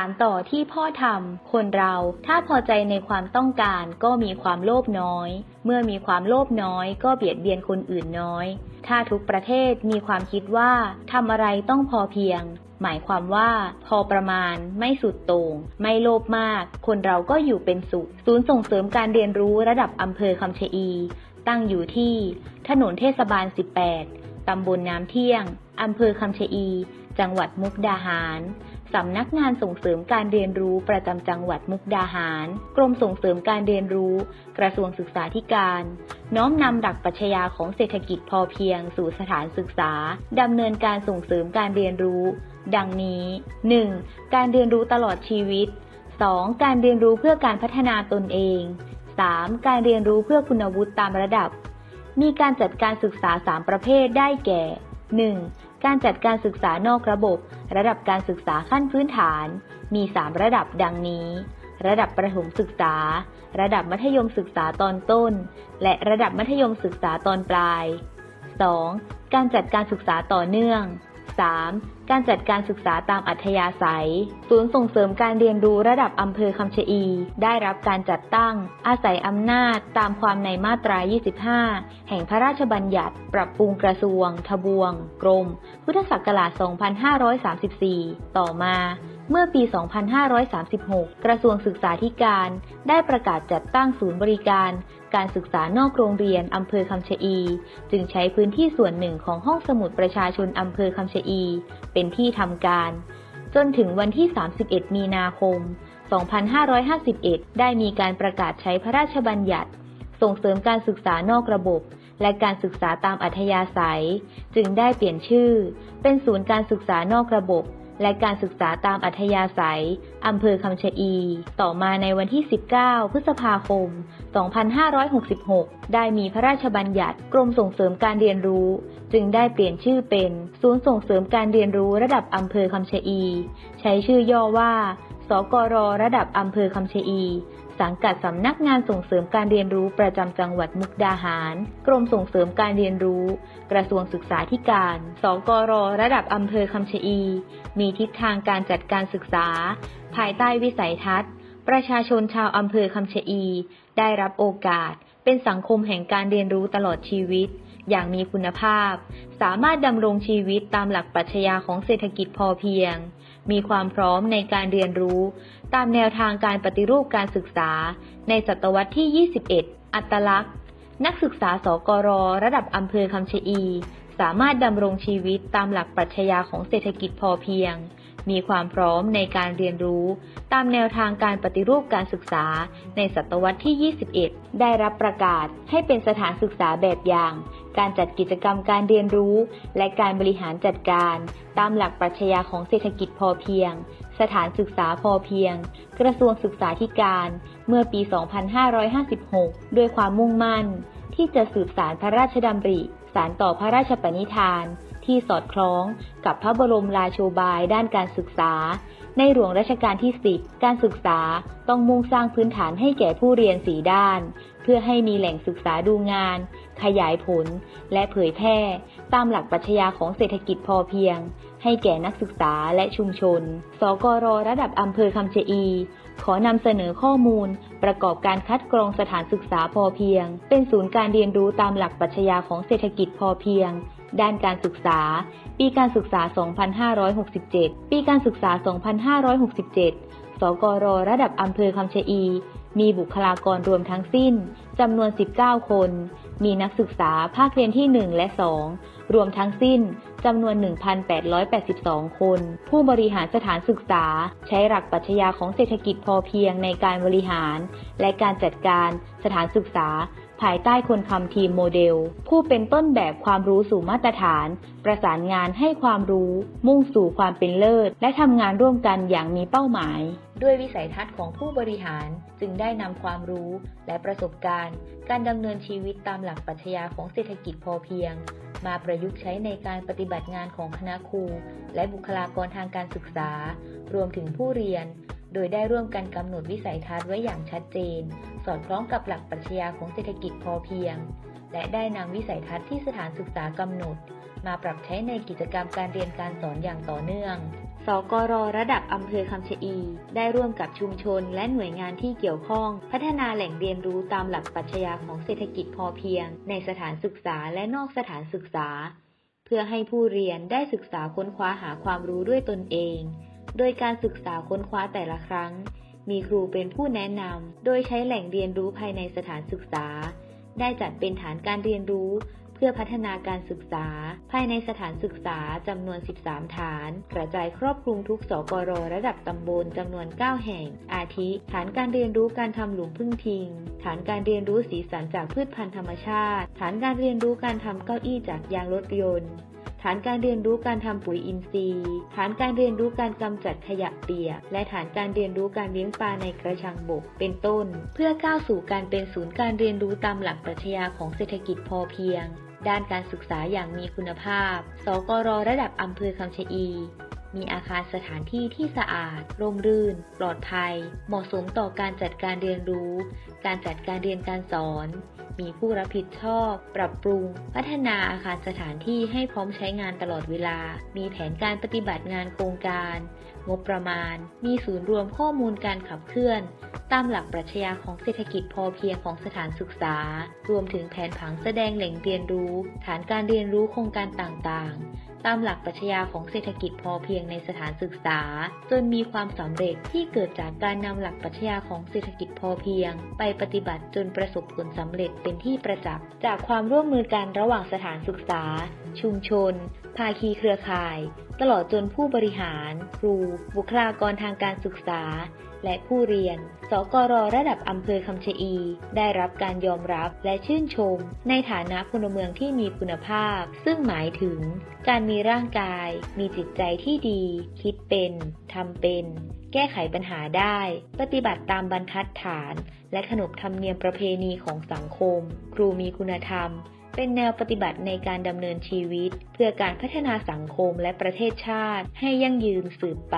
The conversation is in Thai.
ารต่อที่พ่อทำคนเราถ้าพอใจในความต้องการก็มีความโลภน้อย เมื่อมีความโลภน้อยก็เบียดเบียนคนอื่นน้อย ถ้าทุกประเทศมีความคิดว่าทำอะไรต้องพอเพียง หมายความว่า พอประมาณ ไม่สุดโต่งไม่โลภมาก คนเราก็อยู่เป็นสุข ศูนย์ส่งเสริมการเรียนรู้ระดับอำเภอคำชะอี ตั้งอยู่ที่ ถนนเทศบาล 18ตำบลน้ำเที่ยงอำเภอคำชะอี จังหวัดมุกดาหารสำนักงานส่งเสริมการเรียนรู้ประจำจังหวัดมุกดาหาร กรมส่งเสริมการเรียนรู้ กระทรวงศึกษาธิการ น้อมนำหลักปรัชญาของเศรษฐกิจพอเพียงสู่สถานศึกษา ดำเนินการส่งเสริมการเรียนรู้ ดังนี้ 1. การเรียนรู้ตลอดชีวิต 2. การเรียนรู้เพื่อการพัฒนาตนเอง 3. การเรียนรู้เพื่อคุณวุฒิตามระดับ มีการจัดการศึกษา 3 ประเภทได้แก่ 1. การจัดการศึกษานอกระบบ ระดับการศึกษาขั้นพื้นฐาน มี 3 ระดับดังนี้ ระดับประถมศึกษา ระดับมัธยมศึกษาตอนต้น และระดับมัธยมศึกษาตอนปลาย 2. การจัดการศึกษาต่อเนื่อง 3. การจัดการศึกษาตามอัธยาศัย ศูนย์ส่งเสริมการเรียนรู้ระดับอำเภอคำชะอี ได้รับการจัดตั้ง อาศัยอำนาจตามความในมาตรา 25 แห่งพระราชบัญญัติ ปรับปรุงกระทรวง ทบวง กรม พุทธศักราช 2534 ต่อมา เมื่อปี 2536 กระทรวงศึกษาธิการ ได้ประกาศจัดตั้งศูนย์บริการ การศึกษานอกโรงเรียนอำเภอคำชะอี จึงใช้พื้นที่ส่วนหนึ่งของห้องสมุดประชาชนอำเภอคำชะอี เป็นที่ทำการ จนถึงวันที่ 31 มีนาคม 2551 ได้มีการประกาศใช้พระราชบัญญัติ ส่งเสริมการศึกษานอกระบบและการศึกษาตามอัธยาศัย จึงได้เปลี่ยนชื่อ เป็นศูนย์การศึกษานอกระบบ และการศึกษาตามอัธยาศัย อำเภอคำชะอี ต่อมาในวันที่ 19 พฤษภาคม 2566 ได้มีพระราชบัญญัติกรมส่งเสริมการเรียนรู้ จึงได้เปลี่ยนชื่อเป็น ศูนย์ส่งเสริมการเรียนรู้ระดับอำเภอคำชะอี ใช้ชื่อย่อว่า สกรระดับอำเภอคำชะอี สังกัดสำนักงานส่งเสริมการเรียนรู้ประจำจังหวัดมุกดาหาร กรมส่งเสริมการเรียนรู้ กระทรวงศึกษาธิการ สกรระดับอำเภอคำชะอี มีทิศทางการจัดการศึกษา ภายใต้วิสัยทัศน์ ประชาชนชาวอำเภอคำชะอี ได้รับโอกาส เป็นสังคมแห่งการเรียนรู้ตลอดชีวิตอย่างมีคุณภาพ สามารถดำรงชีวิตตามหลักปรัชญาของเศรษฐกิจพอเพียง มีความพร้อมในการเรียนรู้ ตามแนวทางการปฏิรูปการศึกษา ในศตวรรษที่ 21 อัตลักษณ์ นักศึกษาสกร ระดับอำเภอคำชะอี สามารถดำรงชีวิตตามหลักปรัชญาของเศรษฐกิจพอเพียง มีความพร้อมในการเรียนรู้ ตามแนวทางการปฏิรูปการศึกษาในศตวรรษที่ 21 ได้รับประกาศให้เป็นสถานศึกษาแบบอย่าง การจัดกิจกรรมการเรียนรู้ และการบริหารจัดการ ตามหลักปรัชญาของเศรษฐกิจพอเพียง สถานศึกษาพอเพียง กระทรวงศึกษาธิการ เมื่อปี 2556 ด้วยความมุ่งมั่น ที่จะสืบสารพระราชดำริ สารต่อพระราชปณิธาน ที่สอดคล้องกับพระบรมราโชบายด้านการศึกษา ในหลวงรัชกาลที่ 10 การศึกษาต้องมุ่งสร้างพื้นฐานให้แก่ผู้เรียนสีด้าน เพื่อให้มีแหล่งศึกษาดูงาน ขยายผล และเผยแพร่ ตามหลักปรัชญาของเศรษฐกิจพอเพียง ให้แก่นักศึกษาและชุมชน สกรระดับอำเภอคำเชอี ขอนำเสนอข้อมูล ประกอบการคัดกรองสถานศึกษาพอเพียง เป็นศูนย์การเรียนรู้ตามหลักปรัชญาของเศรษฐกิจพอเพียง ด้านการศึกษา ปีการศึกษา 2567 ปีการศึกษา 2567 สกรระดับอำเภอคำชะอี มีบุคลากรรวมทั้งสิ้นจำนวน 19 คน มีนักศึกษาภาคเรียนที่ 1 และ 2 รวมทั้งสิ้นจำนวน 1,882 คน ผู้บริหารสถานศึกษา ใช้หลักปรัชญาของเศรษฐกิจพอเพียงในการบริหาร และการจัดการสถานศึกษา ภายใต้คนคำทีมโมเดล ผู้เป็นต้นแบบความรู้สู่มาตรฐาน ประสานงานให้ความรู้ มุ่งสู่ความเป็นเลิศ และทำงานร่วมกันอย่างมีเป้าหมาย ด้วยวิสัยทัศน์ของผู้บริหารจึงได้นำความรู้และประสบการณ์ การดำเนินชีวิตตามหลักปรัชญาของเศรษฐกิจพอเพียง มาประยุกต์ใช้ในการปฏิบัติงานของคณะครู และบุคลากรทางการศึกษา รวมถึงผู้เรียน โดยได้ร่วมกันกำหนดวิสัยทัศน์ไว้อย่างชัดเจน สอดคล้องกับหลักปรัชญาของเศรษฐกิจพอเพียง และได้นำวิสัยทัศน์ที่สถานศึกษากำหนด มาปรับใช้ในกิจกรรมการเรียนการสอนอย่างต่อเนื่อง สกรระดับอำเภอคำชะอี ได้ร่วมกับชุมชนและหน่วยงานที่เกี่ยวข้อง พัฒนาแหล่งเรียนรู้ตามหลักปรัชญาของเศรษฐกิจพอเพียง ในสถานศึกษาและนอกสถานศึกษา เพื่อให้ผู้เรียนได้ศึกษาค้นคว้าหาความรู้ด้วยตนเอง โดยการศึกษาค้นคว้าแต่ละครั้ง มีครูเป็นผู้แนะนำ โดยใช้แหล่งเรียนรู้ภายในสถานศึกษา ได้จัดเป็นฐานการเรียนรู้ เพื่อพัฒนาการศึกษา ภายในสถานศึกษาจำนวน 13 ฐาน กระจายครอบคลุมทุกสกรระดับตำบลจำนวน 9 แห่ง อาทิ ฐานการเรียนรู้การทำหลุมพึ่งพิง ฐานการเรียนรู้สีสันจากพืชพันธุ์ธรรมชาติ ฐานการเรียนรู้การทำเก้าอี้จากยางรถยนต์ ฐานการเรียนรู้การทำปุ๋ยอินทรีย์ ฐานการเรียนรู้การกำจัดขยะเปียก และฐานการเรียนรู้การเลี้ยงปลาในกระชังบก เป็นต้น เพื่อก้าวสู่การเป็นศูนย์การเรียนรู้ตามหลักปรัชญาของเศรษฐกิจพอเพียง ด้านการศึกษาอย่างมีคุณภาพ สกรระดับอำเภอคำชะอี มีอาคารสถานที่ที่สะอาด ร่มรื่น ปลอดภัย เหมาะสมต่อการจัดการเรียนรู้ การจัดการเรียนการสอน มีผู้รับผิดชอบ ปรับปรุง พัฒนาอาคารสถานที่ให้พร้อมใช้งานตลอดเวลา มีแผนการปฏิบัติงานโครงการ งบประมาณ มีศูนย์รวมข้อมูลการขับเคลื่อน ตามหลักปรัชญาของเศรษฐกิจพอเพียงของสถานศึกษา รวมถึงแผนผังแสดงแหล่งเรียนรู้ ฐานการเรียนรู้โครงการต่างๆ ตามหลักปรัชญาของเศรษฐกิจพอเพียงในสถานศึกษา จนมีความสำเร็จที่เกิดจากการนำหลักปรัชญาของเศรษฐกิจพอเพียง ไปปฏิบัติจนประสบผลสำเร็จเป็นที่ประจักษ์จากความร่วมมือกันระหว่างสถานศึกษา ชุมชน ภาคีเครือข่าย ตลอดจนผู้บริหาร ครู บุคลากรทางการศึกษา และผู้เรียน สกรระดับอำเภอคำชะอี ได้รับการยอมรับและชื่นชม ในฐานะพลเมืองที่มีคุณภาพ ซึ่งหมายถึง การมีร่างกาย มีจิตใจที่ดี คิดเป็นทำเป็นแก้ไขปัญหาได้ ปฏิบัติตามบรรทัดฐาน และขนบธรรมเนียมประเพณีของสังคม ครูมีคุณธรรม เป็นแนวปฏิบัติในการดำเนินชีวิต เพื่อการพัฒนาสังคมและประเทศชาติให้ยั่งยืนสืบไป